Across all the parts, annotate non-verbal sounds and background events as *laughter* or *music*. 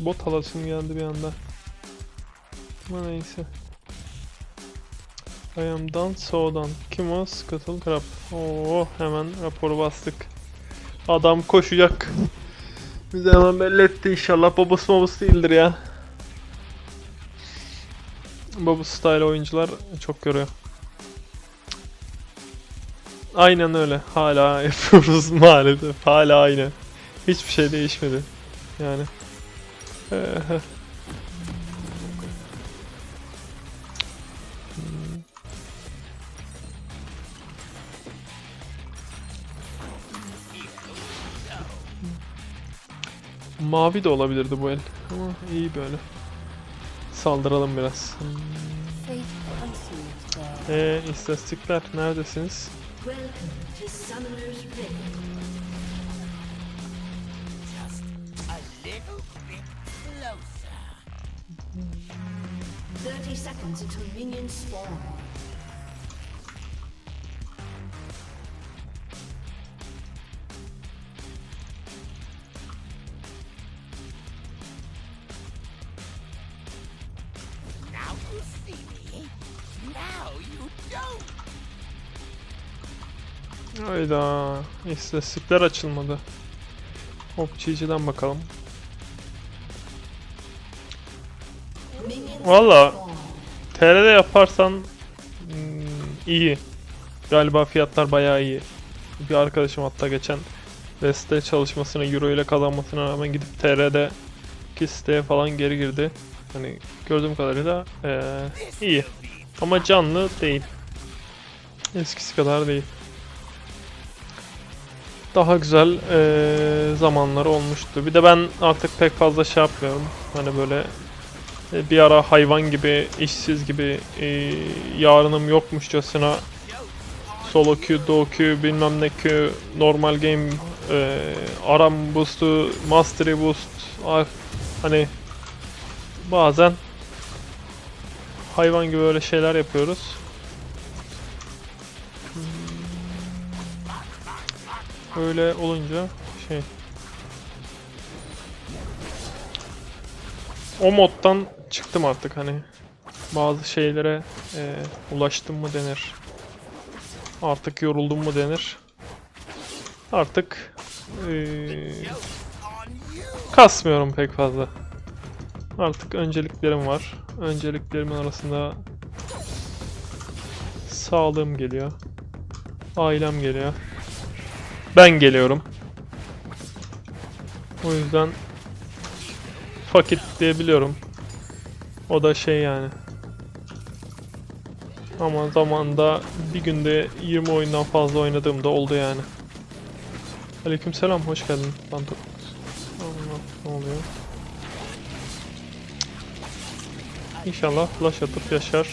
bot alasım geldi bir anda. Ama neyse. I am done so done. Kim o? Scuttle Crab. Oo hemen raporu bastık. Adam koşacak. Bize hemen belli etti inşallah. Babası babası değildir ya. Babu style oyuncular çok görüyor. Aynen öyle. Hala *laughs* yapıyoruz maalesef. Hala aynı. Hiçbir şey değişmedi. Yani. Mavi de olabilirdi bu el. Ama iyi böyle. Saldıralım biraz. Eee istatistikler neredesiniz? 30 seconds until minions spawn. Now you see me. Now you don't. Hayda. İstatistikler açılmadı. Hop GG'den bakalım. Valla. TR'de yaparsan hmm, iyi. Galiba fiyatlar bayağı iyi. Bir arkadaşım hatta geçen West'te çalışmasına Euro ile kazanmasına rağmen gidip TR'de ki siteye falan geri girdi. Hani gördüğüm kadarıyla eee, iyi. Ama canlı değil. Eskisi kadar değil. Daha güzel eee zamanları olmuştu. Bir de ben artık pek fazla şey yapmıyorum. Hani böyle bir ara hayvan gibi, işsiz gibi e, yarınım yokmuşçasına solo queue, duo queue, bilmem ne queue, normal game, e, aram boost'u, mastery boost, ar- hani bazen hayvan gibi öyle şeyler yapıyoruz. Hmm. Öyle olunca şey o moddan çıktım artık hani bazı şeylere e, ulaştım mı denir artık yoruldum mu denir. Artık e, kasmıyorum pek fazla. Artık önceliklerim var. Önceliklerimin arasında sağlığım geliyor. Ailem geliyor. Ben geliyorum. O yüzden fakit diyebiliyorum. O da şey yani. Ama zamanda bir günde 20 oyundan fazla oynadığım da oldu yani. Aleykümselam hoş geldin. Bantuk. Allah ne oluyor? İnşallah flash atıp yaşar.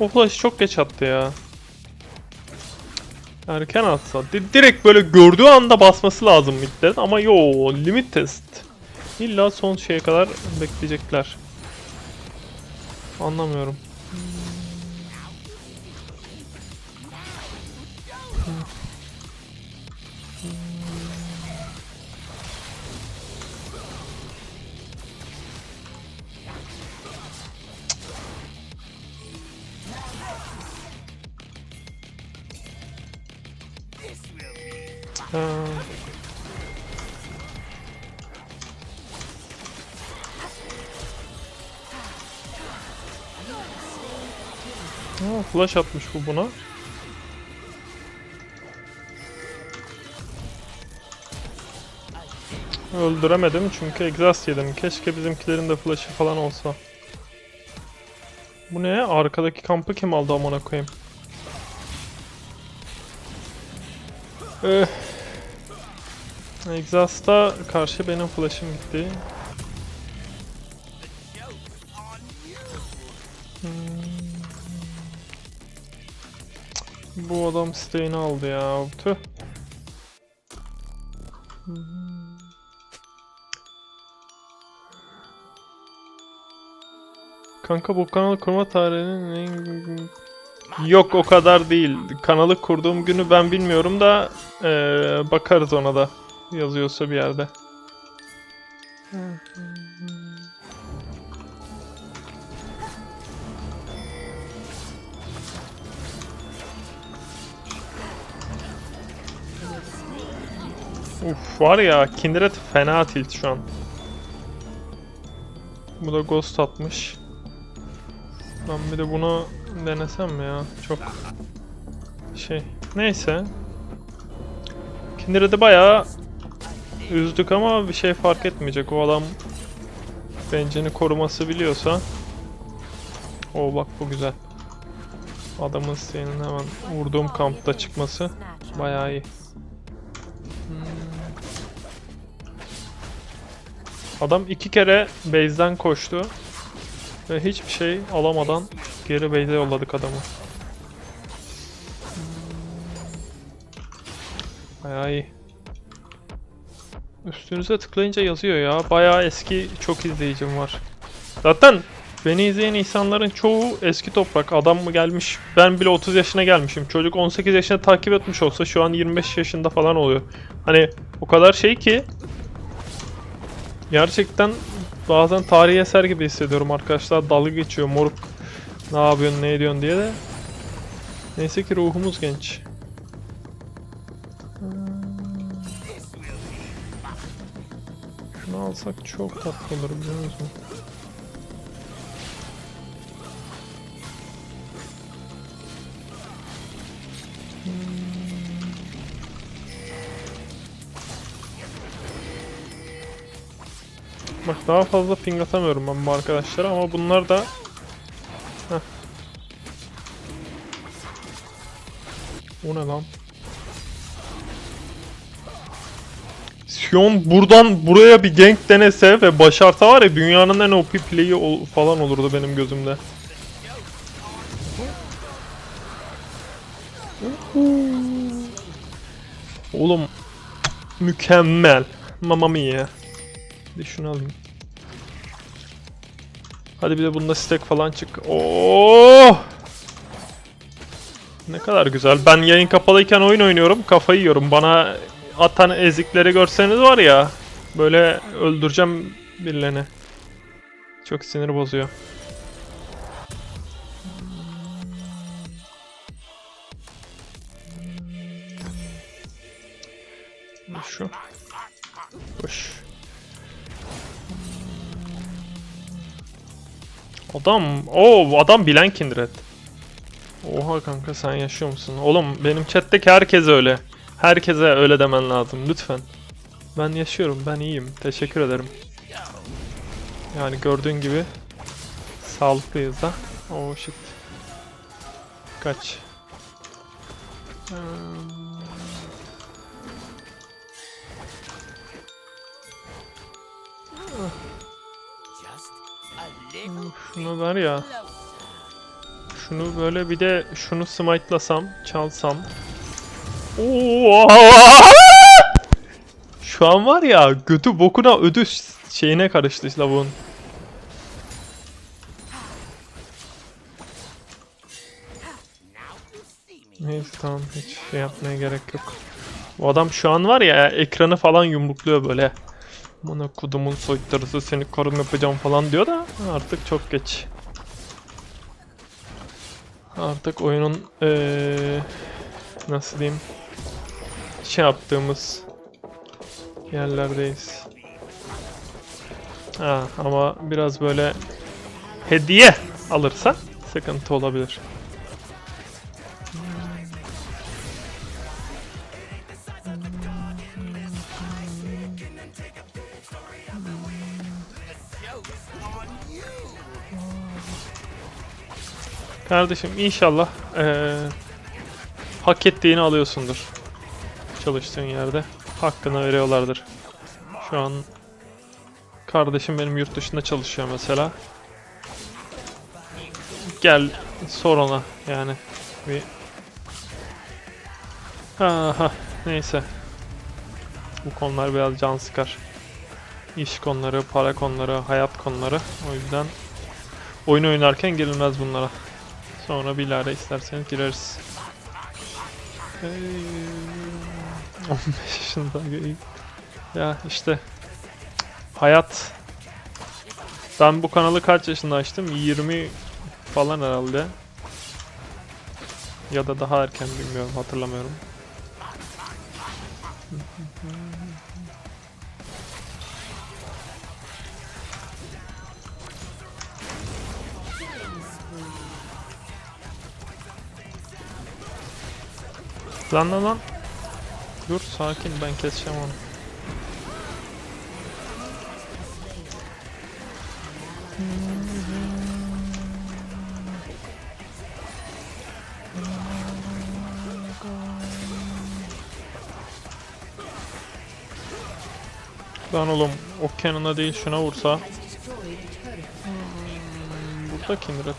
O flash çok geç attı ya. Erken atsa. Di- direkt böyle gördüğü anda basması lazım midden ama yo limit test. İlla son şeye kadar bekleyecekler. Anlamıyorum. Ha. Ha, flash atmış bu buna. Öldüremedim çünkü exhaust yedim. Keşke bizimkilerin de flash'ı falan olsa. Bu ne? Arkadaki kampı kim aldı amına koyayım? Eh. Exhaust'a karşı benim flash'ım gitti. Adam stay'ini aldı ya. Tüh. Kanka bu kanalı kurma tarihinin en... Yok o kadar değil. Kanalı kurduğum günü ben bilmiyorum da eee, bakarız ona da yazıyorsa bir yerde. Uf var ya Kindred fena tilt şu an. Bu da ghost atmış. Ben bir de bunu denesem mi ya? Çok şey. Neyse. Kindred'i bayağı üzdük ama bir şey fark etmeyecek. O adam bencini koruması biliyorsa. O bak bu güzel. Adamın senin hemen vurduğum kampta çıkması bayağı iyi. Adam iki kere base'den koştu. Ve hiçbir şey alamadan geri base'e yolladık adamı. Bayağı iyi. Üstünüze tıklayınca yazıyor ya. Bayağı eski çok izleyicim var. Zaten beni izleyen insanların çoğu eski toprak. Adam mı gelmiş? Ben bile 30 yaşına gelmişim. Çocuk 18 yaşında takip etmiş olsa şu an 25 yaşında falan oluyor. Hani o kadar şey ki Gerçekten bazen tarihi eser gibi hissediyorum arkadaşlar. Dalga geçiyor moruk. Ne yapıyorsun ne ediyorsun diye de. Neyse ki ruhumuz genç. Şunu alsak çok tatlı olur biliyor musun? Bak daha fazla ping atamıyorum ben bu arkadaşlara ama bunlar da Heh. O ne lan? Sion buradan buraya bir gank denese ve başarsa var ya dünyanın en OP play'i ol- falan olurdu benim gözümde. Oğlum mükemmel. Mamma mia. Bir şunu alayım. Hadi bir de bunda stack falan çık. Oo! Ne kadar güzel. Ben yayın kapalıyken oyun oynuyorum. Kafayı yiyorum. Bana atan ezikleri görseniz var ya. Böyle öldüreceğim birilerini. Çok sinir bozuyor. Şu. Boş. Adam, o adam bilen Kindred. Oha kanka sen yaşıyor musun? Oğlum benim chat'teki herkes öyle. Herkese öyle demen lazım lütfen. Ben yaşıyorum, ben iyiyim. Teşekkür ederim. Yani gördüğün gibi sağlıklıyız da. Oh shit. Kaç. Hmm. Şunu ver ya. Şunu böyle bir de şunu smite'lasam, çalsam. Şu an var ya götü bokuna ödü şeyine karıştı lavuğun. Neyse tamam hiç şey yapmaya gerek yok. Bu adam şu an var ya ekranı falan yumrukluyor böyle. Bana kudumun soytarısı seni korum yapacağım falan diyor da artık çok geç. Artık oyunun eee nasıl diyeyim şey yaptığımız yerlerdeyiz. Ha, ama biraz böyle hediye alırsa sıkıntı olabilir. Kardeşim inşallah eee, hak ettiğini alıyorsundur. Çalıştığın yerde. Hakkını veriyorlardır. Şu an kardeşim benim yurt dışında çalışıyor mesela. Gel sor ona yani bir Aha, neyse. Bu konular biraz can sıkar. İş konuları, para konuları, hayat konuları. O yüzden oyun oynarken girilmez bunlara. Sonra bilahare isterseniz gireriz. Ee, 15 yaşında. Ya işte Hayat. Ben bu kanalı kaç yaşında açtım? 20 falan herhalde. Ya da daha erken bilmiyorum hatırlamıyorum. Lan lan lan. Dur sakin ben keseceğim onu. Lan oğlum o Cannon'a değil şuna vursa. Turret. Burada Kindred.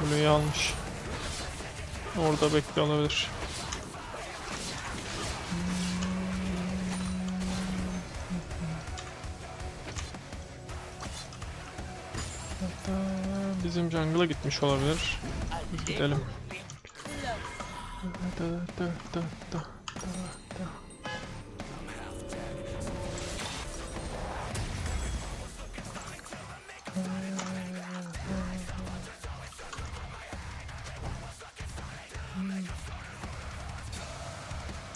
Blue'yu almış. Orada bekliyor olabilir. Bizim jungle'a gitmiş olabilir. Gidelim.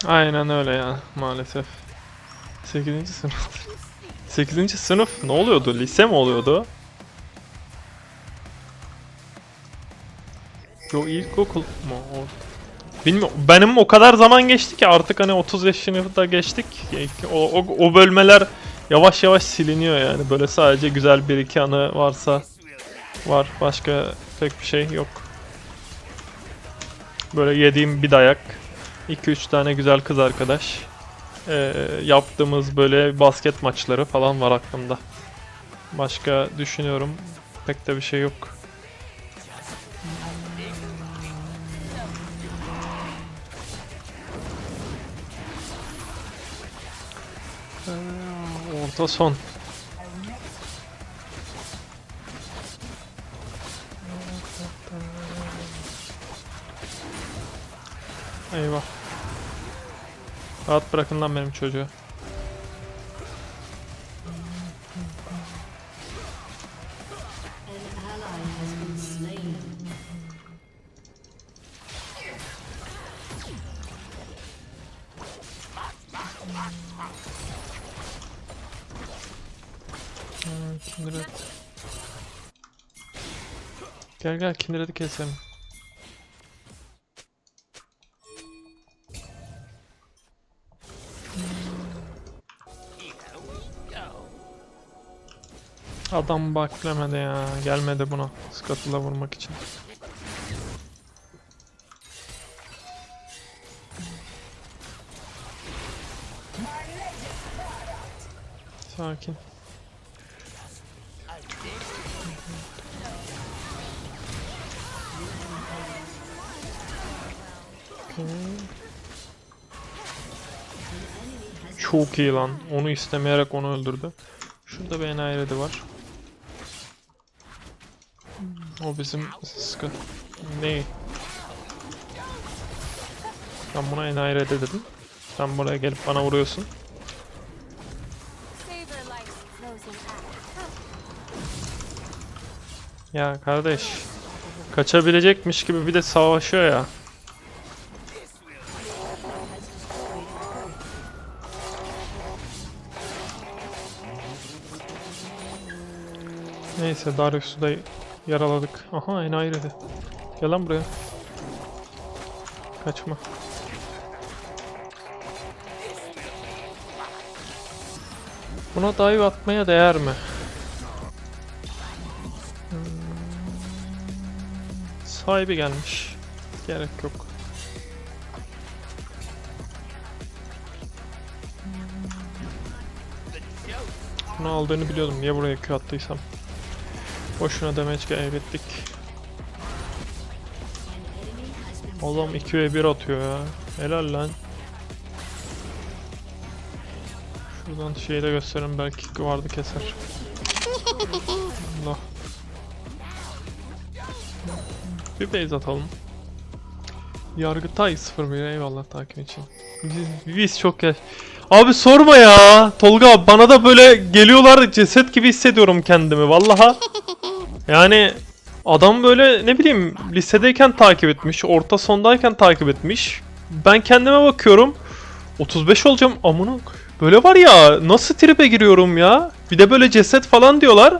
Aynen öyle ya maalesef. 8. sınıf. 8. sınıf ne oluyordu? Lise mi oluyordu? Yo ilkokul mu? Bilmiyorum. Benim o kadar zaman geçti ki artık hani 30 yaşını da geçtik. O, o, o bölmeler yavaş yavaş siliniyor yani. Böyle sadece güzel bir iki anı varsa var. Başka pek bir şey yok. Böyle yediğim bir dayak. 2-3 tane güzel kız arkadaş. Ee, yaptığımız böyle basket maçları falan var aklımda. Başka düşünüyorum. Pek de bir şey yok. Orta son. Eyvah. Rahat bırakın lan benim çocuğu. Kindred. Gel gel Kindred'i keselim. Adam baklemedi ya. Gelmedi buna. Scuttle'a vurmak için. Sakin. Çok iyi lan. Onu istemeyerek onu öldürdü. Şurada bir enayi var. O bizim sıkı. Ne? Ben buna enayi dedim. Sen buraya gelip bana vuruyorsun. Ya kardeş. Kaçabilecekmiş gibi bir de savaşıyor ya. Neyse Darius'u da yaraladık. Aha enayi redi. Gel lan buraya. Kaçma. Buna dive atmaya değer mi? Hmm. Sahibi gelmiş. Gerek yok. Bunu aldığını biliyordum. Niye buraya Q attıysam. Boşuna damage kaybettik. Adam 2 ve 1 atıyor ya. Helal lan. Şuradan şeyi de gösterin belki vardı keser. Allah. Bir base atalım. Yargıtay 01 eyvallah takip için. Biz, biz çok yaş... Abi sorma ya. Tolga bana da böyle geliyorlar ceset gibi hissediyorum kendimi vallaha. Yani adam böyle ne bileyim lisedeyken takip etmiş, orta sondayken takip etmiş. Ben kendime bakıyorum. 35 olacağım amına. Böyle var ya nasıl tribe giriyorum ya. Bir de böyle ceset falan diyorlar.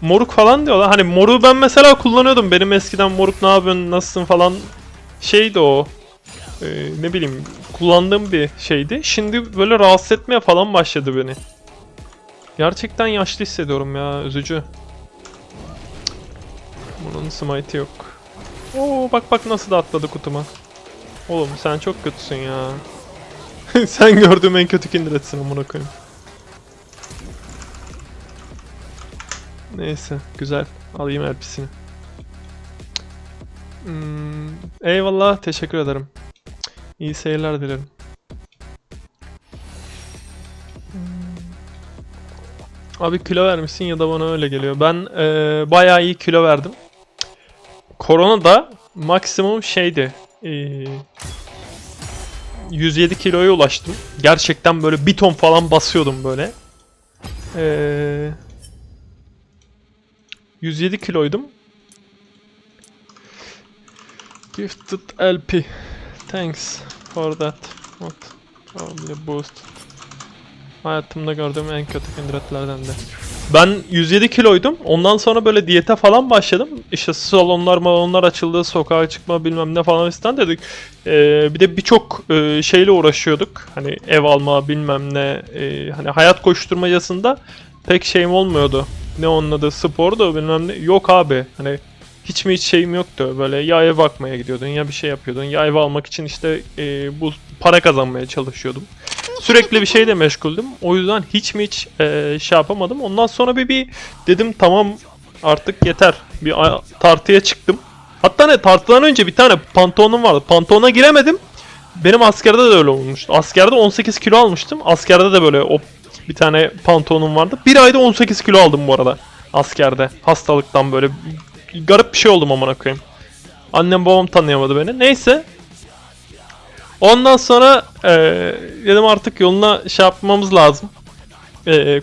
Moruk falan diyorlar. Hani moru ben mesela kullanıyordum. Benim eskiden moruk ne yapıyorsun nasılsın falan şeydi o. Ee, ne bileyim kullandığım bir şeydi. Şimdi böyle rahatsız etmeye falan başladı beni. Gerçekten yaşlı hissediyorum ya üzücü. Bunun smite'i yok. Oo bak bak nasıl da atladı kutuma. Oğlum sen çok kötüsün ya. *laughs* sen gördüğüm en kötü kindredsin amına koyayım. Neyse güzel. Alayım elbisini. Hmm, eyvallah teşekkür ederim. İyi seyirler dilerim. Hmm. Abi kilo vermişsin ya da bana öyle geliyor. Ben eee bayağı iyi kilo verdim. Korona da maksimum şeydi. eee, 107 kiloya ulaştım. Gerçekten böyle bir ton falan basıyordum böyle. Eee 107 kiloydum. Gifted LP. Thanks for that. What? Probably boost. Hayatımda gördüğüm en kötü kindretlerden de. Ben 107 kiloydum. Ondan sonra böyle diyete falan başladım. İşte salonlar malonlar açıldı. Sokağa çıkma bilmem ne falan fistan dedik. Ee, bir de birçok e, şeyle uğraşıyorduk. Hani ev alma bilmem ne. e, hani hayat koşturmacasında pek şeyim olmuyordu. Ne onun adı spordu bilmem ne. Yok abi. Hani hiç mi hiç şeyim yoktu. Böyle ya ev bakmaya gidiyordun ya bir şey yapıyordun. Ya ev almak için işte e, bu para kazanmaya çalışıyordum. Sürekli bir şeyle meşguldüm. O yüzden hiç mi hiç e, şey yapamadım. Ondan sonra bir, bir dedim tamam artık yeter. Bir tartıya çıktım. Hatta ne tartıdan önce bir tane pantolonum vardı. Pantolona giremedim. Benim askerde de öyle olmuştu. Askerde 18 kilo almıştım. Askerde de böyle o bir tane pantolonum vardı. Bir ayda 18 kilo aldım bu arada. Askerde. Hastalıktan böyle garip bir şey oldum amına koyayım. Annem babam tanıyamadı beni. Neyse. Ondan sonra eee, dedim artık yoluna şey yapmamız lazım. Eee